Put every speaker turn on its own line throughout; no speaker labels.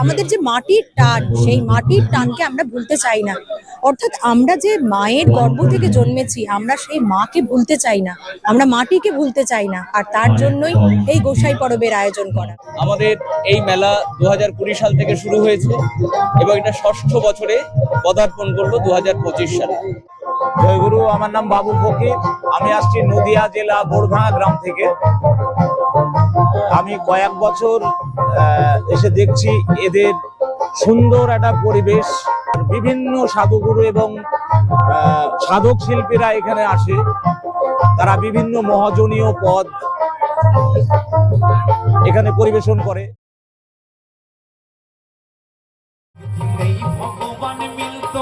আমাদের যে মাটির টান সেই মাটির টানকে আমরা ভুলতে চাই না। অর্থাৎ আমরা যে মায়ের গর্ভ থেকে জন্মেছি আমরা সেই মাকে ভুলতে চাই না। আমরা মাটিকে ভুলতে চাই না আর তার জন্যই এই গোসাই পরবের আয়োজন করা।
আমাদের এই মেলা দু কুড়ি সাল থেকে শুরু হয়েছে এবং এটা ষষ্ঠ বছরে পদার্পণ করল দু সালে।
জয়গুরু আমার নাম বাবু ফকির। আমি আসছি নদিয়া জেলা বোরভাঙা গ্রাম থেকে। আমি কয়েক বছর এসে দেখছি এদের সুন্দর একটা পরিবেশ। বিভিন্ন সাধুগুরু এবং সাধক শিল্পীরা এখানে আসে। তারা বিভিন্ন মহাজনীয় পদ এখানে পরিবেশন করে।
ভগবান মিলত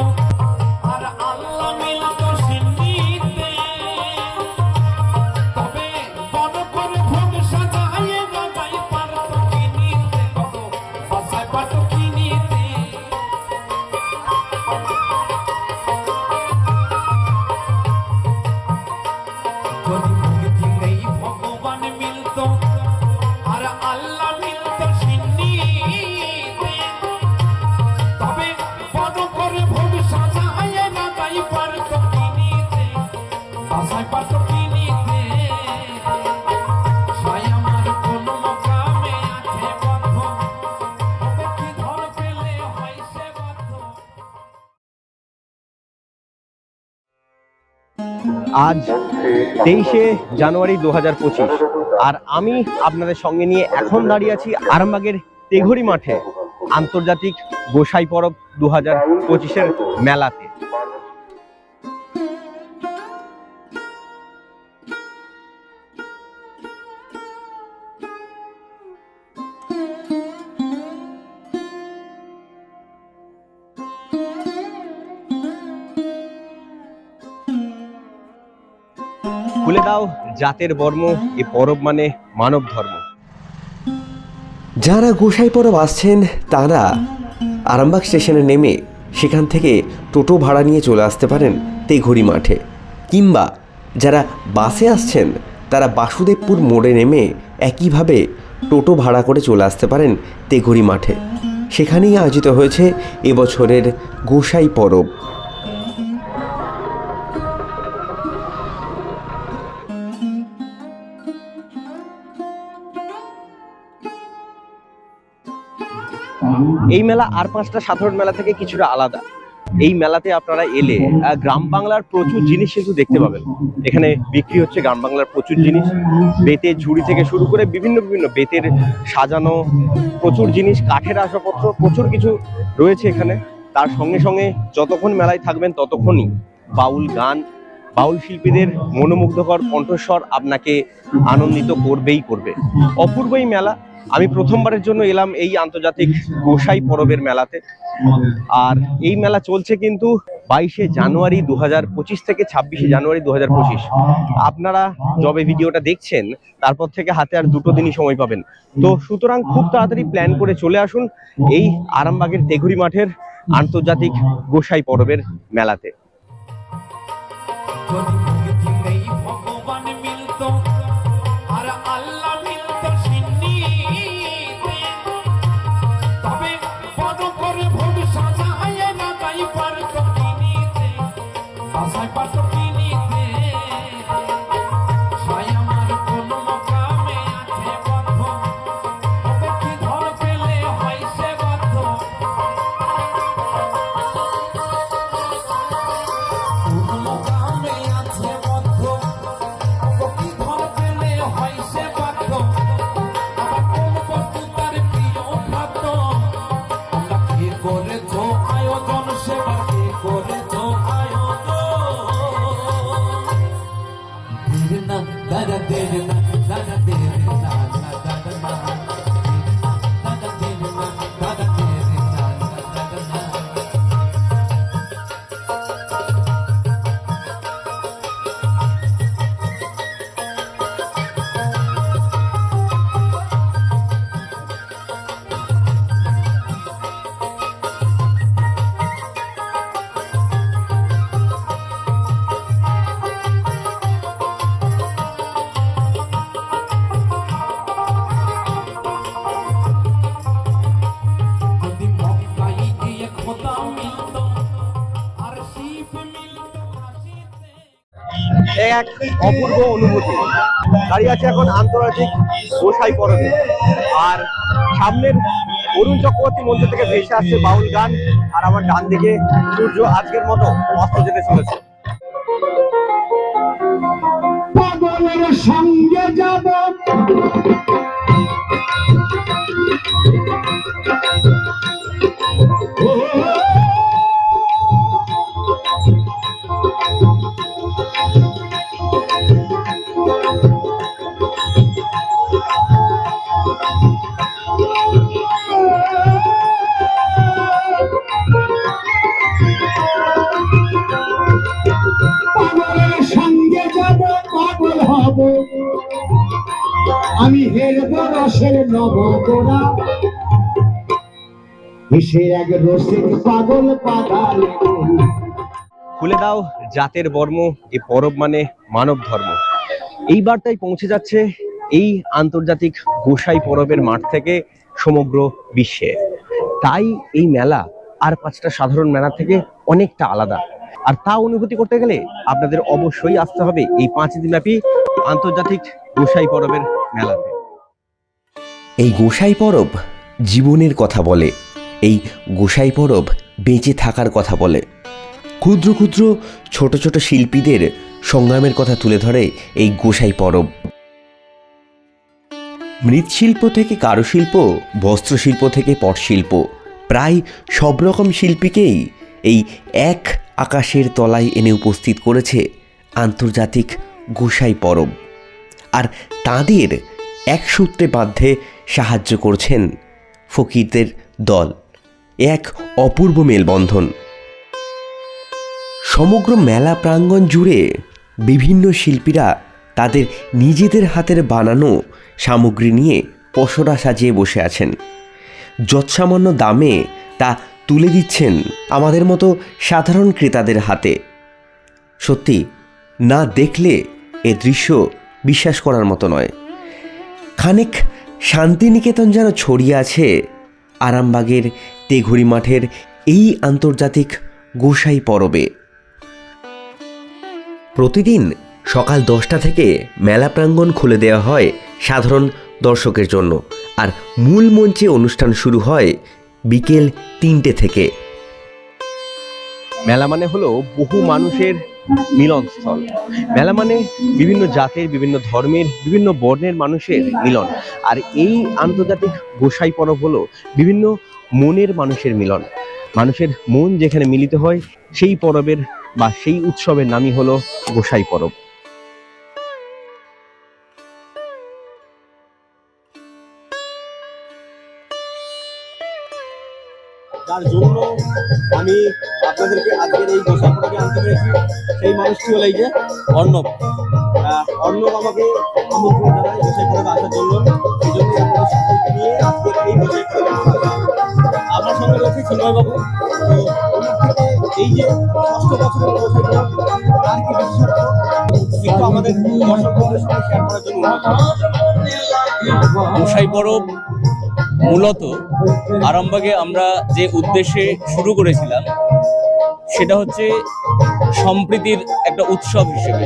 আজ তেইশে জানুয়ারি দু হাজার পঁচিশ। আর আমি আপনাদের সঙ্গে নিয়ে এখন দাঁড়িয়ে আছি আরামবাগের তেঘরি মাঠে আন্তর্জাতিক গোসাই পরব দু হাজার পঁচিশের মেলাতে। জাতের বর্ম, এ পরব মানে মানব ধর্ম।
যারা গোসাই পরব আসছেন, তারা আরামবাগ স্টেশনে নেমে সেখান থেকে টোটো ভাড়া নিয়ে চলে আসতে পারেন তেঘড়ি মাঠে। কিংবা যারা বাসে আসছেন, তারা বাসুদেবপুর মোড়ে নেমে একইভাবে টোটো ভাড়া করে চলে আসতে পারেন তেঘড়ি মাঠে। সেখানেই আয়োজিত হয়েছে এবছরের গোসাই পরব।
এই মেলা আর পাঁচটা সাধারণ মেলা থেকে কিছুটা আলাদা। এই মেলাতে আপনারা এলে গ্রাম বাংলার প্রচুর জিনিস কিন্তু দেখতে পাবেন। এখানে বিক্রি হচ্ছে গ্রাম বাংলার প্রচুর জিনিস। বেতের ঝুড়ি থেকে শুরু করে বিভিন্ন বিভিন্ন বেতের সাজানো প্রচুর জিনিস, কাঠের আসবাবপত্র, প্রচুর কিছু রয়েছে এখানে। তার সঙ্গে সঙ্গে যতক্ষণ মেলায় থাকবেন ততক্ষণই বাউল গান, বাউল শিল্পীদের মনোমুগ্ধকর কণ্ঠস্বর আপনাকে আনন্দিত করবেই করবে। অপূর্ব এই মেলা। আমি প্রথমবারের জন্য এলাম এই আন্তর্জাতিক গোসাই পরবের মেলাতে। আর এই মেলা চলছে কিন্তু বাইশে জানুয়ারি দুহাজার পঁচিশ থেকে ছাব্বিশে জানুয়ারি দুহাজার পঁচিশ। আপনারা যবে ভিডিওটা দেখছেন, তারপর থেকে হাতে আর দুটো দিনই সময় পাবেন। তো সুতরাং খুব তাড়াতাড়ি প্ল্যান করে চলে আসুন এই আরামবাগের তেঘুরি মাঠের আন্তর্জাতিক গোসাই পরবের মেলাতে।
that I didn't
এক অপূর্ব অনুভূতি। দাঁড়িয়ে আছে এখন আন্তর্জাতিক গোসাই পরবে। আর সামনের অরুণ চক্রবর্তী মন্দির থেকে ভেসে আসছে বাউল গান। আর আমার ডান দিকে সূর্য আজকের মতো অস্ত যেতে চলেছে।
সঙ্গে যাব। গোড়া এসে এক রসিক পাগল পাগাল
খুলে দাও জাতের বর্ম এই পরব মানে মানব ধর্ম। এই বার্তায় পৌঁছে যাচ্ছে এই আন্তর্জাতিক গোসাই পরবের মাঠ থেকে সমগ্র বিশ্বে। তাই এই মেলা আর পাঁচটা সাধারণ মেলা থেকে অনেকটা আলাদা। আর তা অনুভূতি করতে গেলে আপনাদের অবশ্যই আসতে হবে এই পাঁচ দিনব্যাপী আন্তর্জাতিক গোসাই পরবের মেলাতে।
এই গোসাই পরব জীবনের কথা বলে, এই গোসাই পরব বেঁচে থাকার কথা বলে। ক্ষুদ্র ক্ষুদ্র ছোট ছোট শিল্পীদের সংগ্রামের কথা তুলে ধরে এই গোসাই পরব। মৃৎশিল্প থেকে কারুশিল্প, বস্ত্রশিল্প থেকে পটশিল্প, প্রায় সব রকম শিল্পীকেই এই এক আকাশের তলায় এনে উপস্থিত করেছে আন্তর্জাতিক গোসাই পরব। আর তাদের এক সূত্রে বাধ্যে সাহায্য করছেন ফকিরদের দল। এক অপূর্ব মেলবন্ধন। সমগ্র মেলা প্রাঙ্গণ জুড়ে বিভিন্ন শিল্পীরা তাদের নিজেদের হাতের বানানো সামগ্রী নিয়ে পসরা সাজিয়ে বসে আছেন। যৎসামান্য দামে তা তুলে দিচ্ছেন আমাদের মতো সাধারণ ক্রেতাদের হাতে। সত্যি, না দেখলে এ দৃশ্য বিশ্বাস করার মতো নয়। খানিক শান্তিনিকেতন যেন ছড়িয়ে আছে, আরামবাগের তেঘুরি মাঠের এই আন্তর্জাতিক গোসাই পরবে। প্রতিদিন সকাল দশটা থেকে মেলা প্রাঙ্গণ খুলে দেওয়া হয় সাধারণ দর্শকের জন্য। আর মূল মঞ্চে অনুষ্ঠান শুরু হয় বিকেল তিনটে থেকে।
মেলা মানে হলো বহু মানুষের মিলনস্থল মেলা মানে বিভিন্ন জাতের, বিভিন্ন ধর্মের, বিভিন্ন বর্ণের মানুষের মিলন। আর এই আন্তর্জাতিক গোসাই পরব হলো বিভিন্ন মনের মানুষের মিলন। মানুষের মন যেখানে মিলিত হয়, সেই পরবের বা সেই উৎসবের নামই হলো গোসাই পরব।
যার জন্য আমি আপনাদেরকে আজকের এই গোসাই পরবে আনতে পেরেছি সেই মানুষটি হলো এই যে অর্ণব। অর্ণব আমাকে আমন্ত্রণ জানায় গোসাই পরবে আসার জন্য। এই জন্য নিয়ে আজকের এই গোসাই আমার সঙ্গে রয়েছে চিন্ময়বাবু এই যে ষষ্ঠ বছরের গোসাই তার কি বিশেষত্ব? আমাদের জন্য
গোসাই পরব মূলত আরামবাগে আমরা যে উদ্দেশ্যে শুরু করেছিলাম সেটা হচ্ছে সম্প্রীতির একটা উৎসব হিসেবে।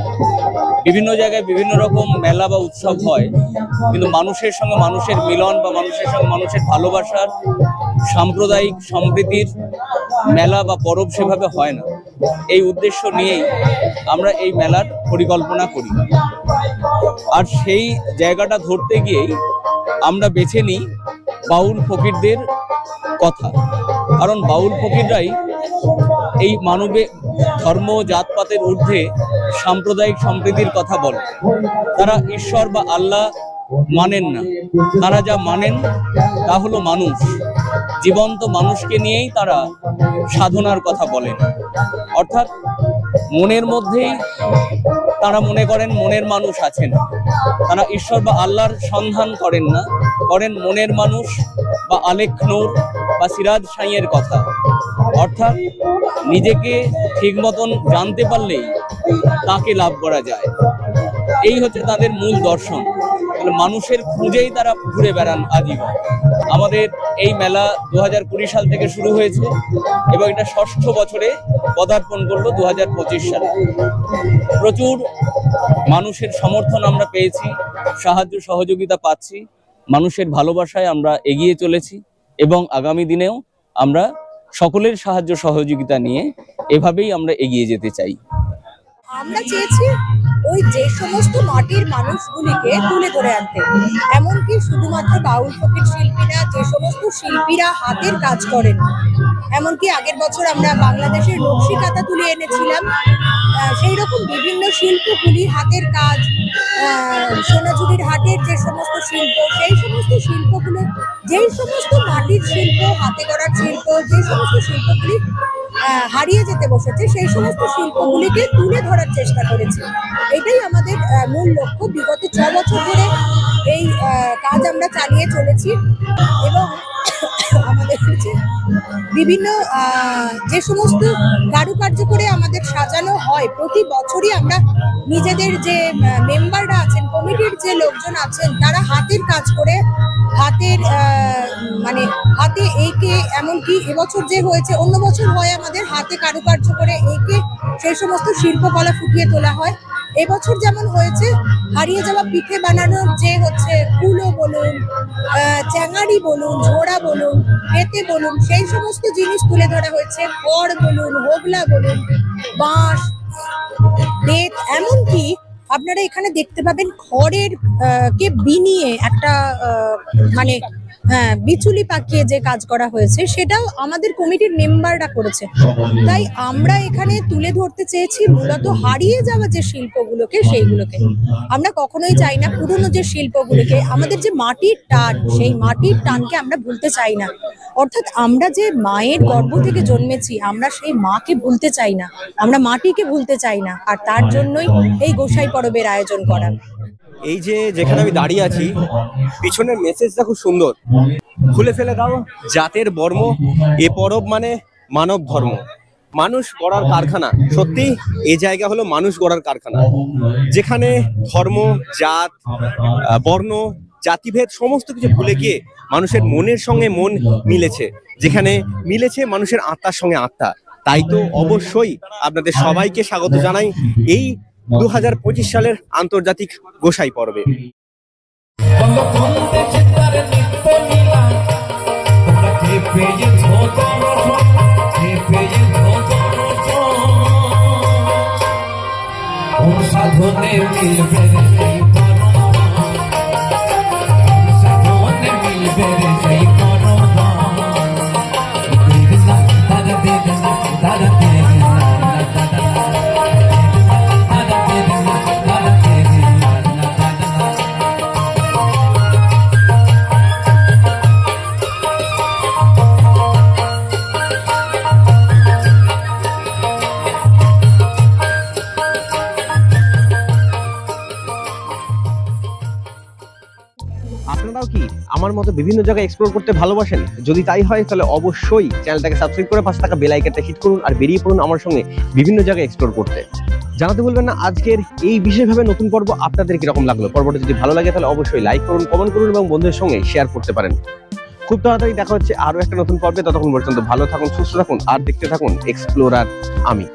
বিভিন্ন জায়গায় বিভিন্ন রকম মেলা বা উৎসব হয়, কিন্তু মানুষের সঙ্গে মানুষের মিলন বা মানুষের সঙ্গে মানুষের ভালোবাসার সাম্প্রদায়িক সম্প্রীতির মেলা বা পরব সেভাবে হয় না। এই উদ্দেশ্য নিয়েই আমরা এই মেলার পরিকল্পনা করি। আর সেই জায়গাটা ধরতে গিয়েই আমরা বেছে নিই বাউল ফকিরদের কথা। কারণ বাউল ফকিররাই এই মানবে ধর্ম জাতপাতের ঊর্ধ্বে সাম্প্রদায়িক সম্প্রীতির কথা বলে। তারা ঈশ্বর বা আল্লাহ মানেন না। তারা যা মানেন, তা হলো মানুষ। জীবন্ত মানুষকে নিয়েই তারা সাধনার কথা বলেন। অর্থাৎ মনের মধ্যেই তারা মনে করেন মনের মানুষ আছেন। তারা ঈশ্বর বা আল্লাহর সন্ধান করেন না। করেন মনের মানুষ বা আলেখ নূর বা সিরাজ সাইয়ের কথা। অর্থাৎ নিজেকে ঠিক মতন জানতে পারলেই তাকে লাভ করা যায়। এই হচ্ছে তাদের মূল দর্শন। মানুষের খুঁজেই তারা ঘুরে বেড়ান আজীবন। আমাদের এই মেলা দু হাজার কুড়ি সাল থেকে শুরু হয়েছে এবং এটা ষষ্ঠ বছরে পদার্পণ করল দু হাজার পঁচিশ সালে। প্রচুর মানুষের সমর্থন আমরা পেয়েছি, সাহায্য সহযোগিতা পাচ্ছি। মানুষের ভালোবাসায় আমরা এগিয়ে চলেছি এবং আগামী দিনেও আমরা সকলের সাহায্য সহযোগিতা নিয়ে এভাবেই আমরা এগিয়ে যেতে চাই।
আমরা চেয়েছি ওই যে সমস্ত মাটির মানুষগুলিকে তুলে ধরে আনতে। এমনকি শুধুমাত্র বাউল ফকির শিল্পীরা, যে সমস্ত শিল্পীরা হাতের কাজ করেন এমনকি আগের বছর আমরা বাংলাদেশের নকশি কাঁথা তুলে এনেছিলাম। সেই রকম বিভিন্ন শিল্পগুলি হাতের কাজ সোনাঝুরির হাটের যে সমস্ত শিল্প, সেই সমস্ত শিল্পগুলো, যেই সমস্ত মাটির শিল্প, হাতে গড়ার শিল্প, যে সমস্ত শিল্পগুলি হারিয়ে যেতে বসেছে, সেই সমস্ত শিল্পগুলিকে তুলে ধরার চেষ্টা করেছি। এটাই আমাদের মূল লক্ষ্য। বিগত ছ বছর ধরে এই কাজ আমরা চালিয়ে চলেছি এবং আমাদের হচ্ছে বিভিন্ন যে সমস্ত কারুকার্য করে আমাদের সাজানো হয়, প্রতি বছরই আমরা নিজেদের যে মেম্বাররা আছেন, কমিটির যে লোকজন আছেন, তারা হাতের কাজ করে, হাতের মানে হাতে এঁকে এমনকি এবছর যে হয়েছে, অন্য বছর হয় আমাদের হাতে কারুকার্য করে এঁকে সেই সমস্ত শিল্পকলা ফুটিয়ে তোলা হয়। এবছর যেমন হয়েছে হারিয়ে যাওয়া পিঠে বানানোর যে হচ্ছে কুলো বলুন আহ, চ্যাঙারি বলুন ঝোড়া বলুন পেতে বলুন সেই সমস্ত জিনিস তুলে ধরা হয়েছে। খড় বলুন হোগলা বলুন বাঁশ বেত এমনকি আপনারা এখানে দেখতে পাবেন খড়ের কে বিনিয়ে একটা মানে হ্যাঁ বিচুলি পাকিয়ে যে কাজ করা হয়েছে, সেটাও আমাদের কমিটির মেম্বাররা করেছে। তাই আমরা এখানে তুলে ধরতে চেয়েছি মূলত হারিয়ে যাওয়া যে শিল্পগুলোকে, সেইগুলোকে। আমরা কখনোই চাই না পুরনো যে শিল্পগুলোকে, আমাদের যে মাটির টান, সেই মাটির টানকে আমরা ভুলতে চাই না। অর্থাৎ আমরা যে মায়ের গর্ভ থেকে জন্মেছি, আমরা সেই মাকে ভুলতে চাই না। আমরা মাটিকে ভুলতে চাই না, আর তার জন্যই এই গোসাই পরবের আয়োজন করা।
এই যে যেখানে আমি দাঁড়িয়ে আছি, পিছনের মেসেজটা খুব সুন্দর। খুলে ফেলে দাও, জাতের বর্ম, এ পরব মানে মানব ধর্ম। মানুষ গড়ার কারখানা, সত্যি এই জায়গা হলো মানুষ গড়ার কারখানা। যেখানে ধর্ম, জাত বর্ণ, জাতিভেদ সমস্ত কিছু ভুলে গিয়ে মানুষের মনের সঙ্গে মন মিলেছে। যেখানে মিলেছে মানুষের আত্মার সঙ্গে আত্মা। তাই তো অবশ্যই আপনাদের সবাইকে স্বাগত জানাই। এই দু হাজার পঁচিশ সালের আন্তর্জাতিক গোসাই পর্বে। বিভিন্ন জায়গায় এক্সপ্লোর করতে ভালোবাসেন? যদি তাই হয়, তাহলে অবশ্যই চ্যানেলটাকে সাবস্ক্রাইব করে পাশে থাকা বেল আইকনটা হিট করুন আর বেরিয়ে পড়ুন আমার সঙ্গে বিভিন্ন জায়গায় এক্সপ্লোর করতে। জানাতে বলবেন না, আজকের এই বিশেষভাবে নতুন পর্ব আপনাদের কীরকম লাগল? পর্বটা যদি ভালো লাগে, তাহলে অবশ্যই লাইক করুন কমেন্ট করুন এবং বন্ধুদের সঙ্গে শেয়ার করতে পারেন। খুব তাড়াতাড়ি দেখা হচ্ছে আরও একটা নতুন পর্বে। ততক্ষণ পর্যন্ত ভালো থাকুন, সুস্থ থাকুন, আর দেখতে থাকুন এক্সপ্লোরার আমি।